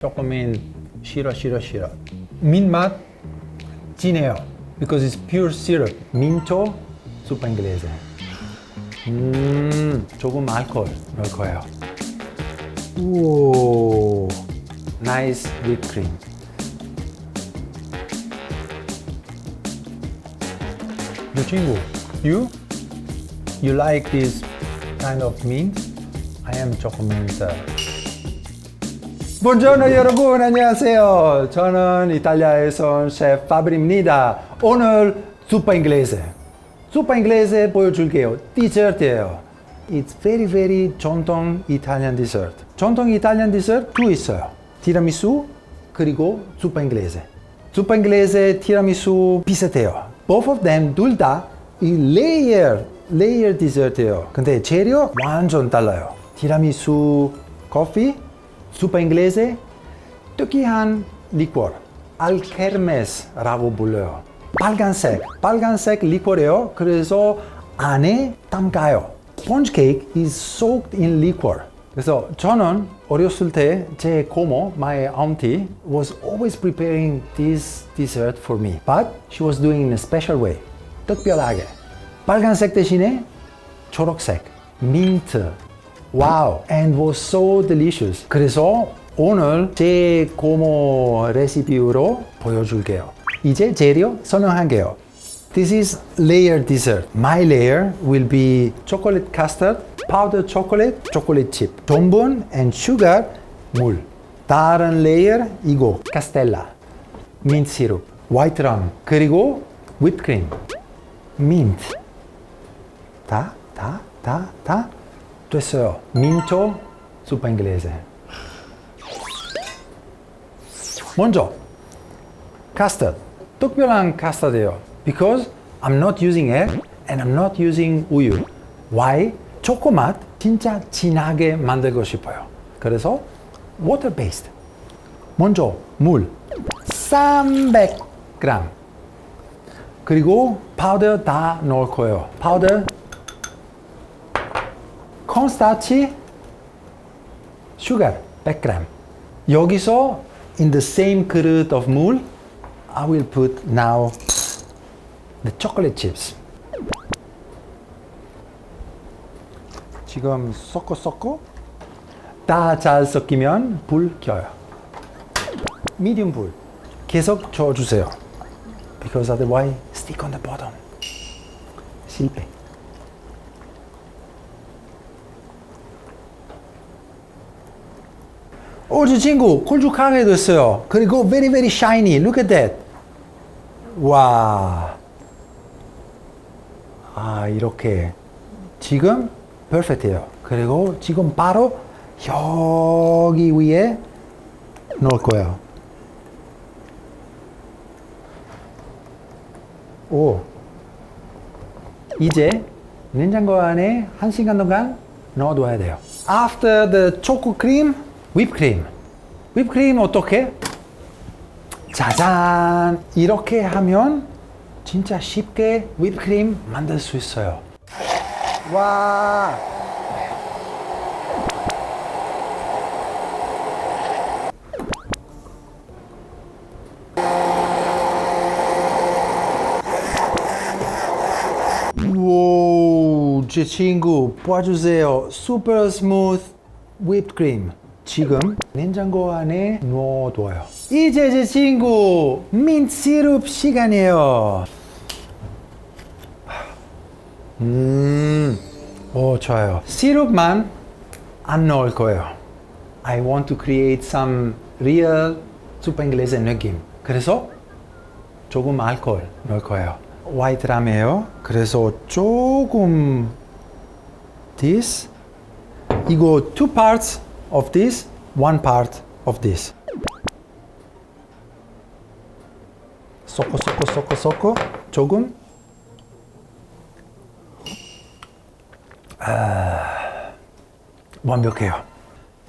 조금은 싫어 싫어 싫어 민맛 진해요 because it's pure syrup 민초 수파 인글레세 음 조금 알코올 넣을 거예요 오 나이스 휘크림 내 친구 you you like this kind of mint I am 조금 mint 부 Ongiorno 여러분 안녕하세요. 저는 이탈리아에서 온 셰프 파브리입니다. 오늘 수파 인글레세. 수파 인글레세 보여줄게요. 디저트예요. It's very very 전통 이탈리안 디저트. 전통 이탈리안 디저트 두 있어요. 티라미수 그리고 수파 인글레세. 수파 인글레세 티라미수 비슷해요. Both of them 둘 다 이 레이어 레이어 디저트예요. 근데 재료 완전 달라요. 티라미수 커피 Super inglese, Türkihan liquor. 알케르메스라고 불려요. 빨간색, 빨간색 리쿼예요. 그래서 안에 담가요. 스펀지 케이크 is soaked in liquor. 그래서 저는 어렸을 때 제 고모, my auntie, was always preparing this dessert for me. But she was doing in a special way. 특별하게. 빨간색 대신에 초록색, 민트, 와우, and was so delicious. 그래서 오늘 제 고모 레시피로 보여줄게요. 이제 재료 설명할게요. This is layer dessert. My layer will be chocolate custard, powdered chocolate, chocolate chip, 전분 and sugar, 물. 다른 레이어 이거 카스텔라, mint syrup, white rum, 그리고 whipped cream, mint. 다, 다, 다, 다 됐어요. 민초 수파 인글레세. 먼저 카스터드. 특별한 카스터드예요. Because I'm not using egg and I'm not using 우유. Why? 초코맛 진짜 진하게 만들고 싶어요. 그래서 water based. 먼저 물 300g. 그리고 파우더 다 넣을 거예요. 파우더 콘스타치 슈가 100g. 여기서 in the same 그릇 of 물 I will put now the chocolate chips. 지금 섞어 섞어 다 잘 섞이면 불 켜요. 미디움 불 계속 저어 주세요. Because otherwise stick on the bottom. 실패. 오, 저 친구 콜죽하게 됐어요. 그리고 very very shiny. Look at that. 와. 아, 이렇게. 지금 perfect해요. 그리고 지금 바로 여기 위에 넣을 거예요. 오. 이제 냉장고 안에 한 시간 동안 넣어둬야 돼요. After the choco cream, whipped cream 어떻게? 짜잔! 이렇게 하면 진짜 쉽게 cream 만들 수 있어요. 와! 오, 제 친구 봐주세요. smooth whipped cream. 지금 냉장고 안에 넣어둬요. 이제 제 친구 민트 시럽 시간이에요. 음, 오 좋아요. 시럽만 안 넣을 거예요. I want to create some real 수파 인글레세 느낌. 그래서 조금 알코올 넣을 거예요. 화이트 람이에요. 그래서 조금 this 이거 two parts of this, one part of this. 섞어 섞어 섞어 섞어 조금 아, 완벽해요.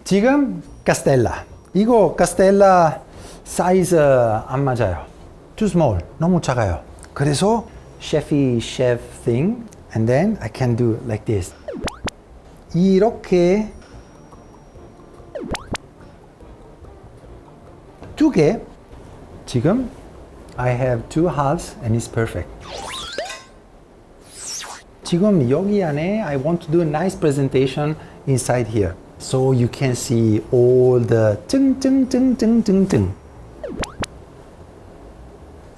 지금 카스텔라. 이거 카스텔라 사이즈 안 맞아요. Too small. 너무 작아요. 그래서 셰피 셰프 thing and then I can do like this. 이렇게 두 개. 지금 I have two halves and it's perfect. 지금 여기 안에 I want to do a nice presentation inside here. So you can see all the 증증증증증증.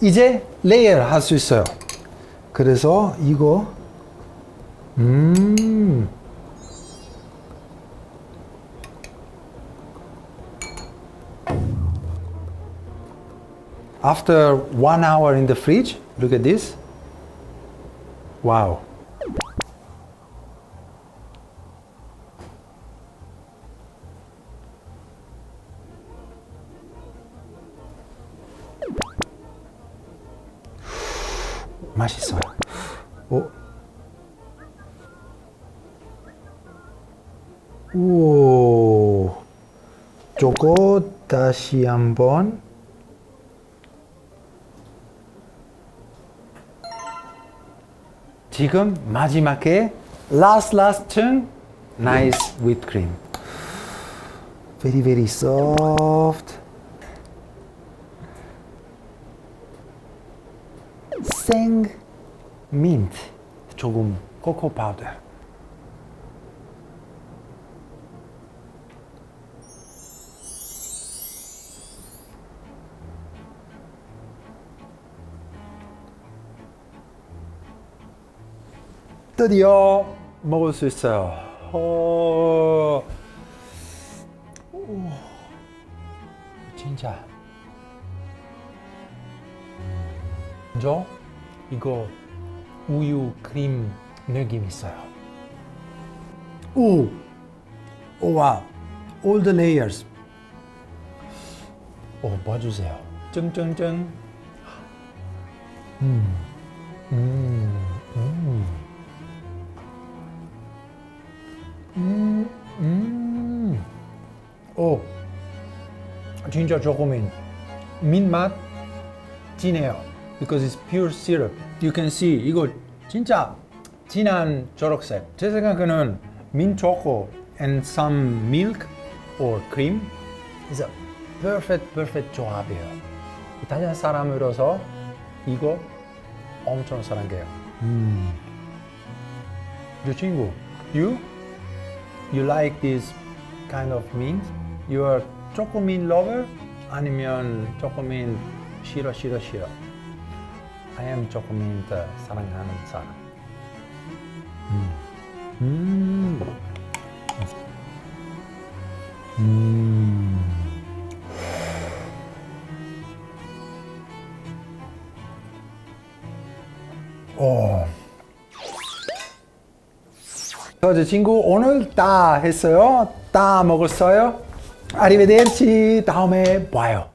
이제 레이어 할수 있어요. 그래서 이거 음 After one hour in the fridge, look at this. Wow. 맛있어요. 오. 오. 저거 다시 한번. 지금 마지막에 last last 층 nice whipped cream. Very very soft. 생 민트 조금 코코 파우더. 드디어 먹을 수 있어요. 어... 오, 진짜. 먼저 이거 우유 크림 느낌 있어요. 오, 오 와, all the. 오, 봐주세요. 음, 음, 음. 진짜 조금은 민맛 진해요. Because it's pure syrup. You can see 이거 진짜 진한 초록색. 제 생각에는 mint choco and some milk or cream is a perfect perfect 조합이에요. 이탈리아 사람으로서 이거 엄청 사랑해요. 음. 저 친구, you you like this kind of mint? You are mint lover? 아니면 mint 싫어 싫어 싫어? I am mint uh, 사랑하는 사람. 음. 음. 음. 오. 저 친구 오늘 다 했어요. 다 먹었어요. Arrivederci, Taume, bye.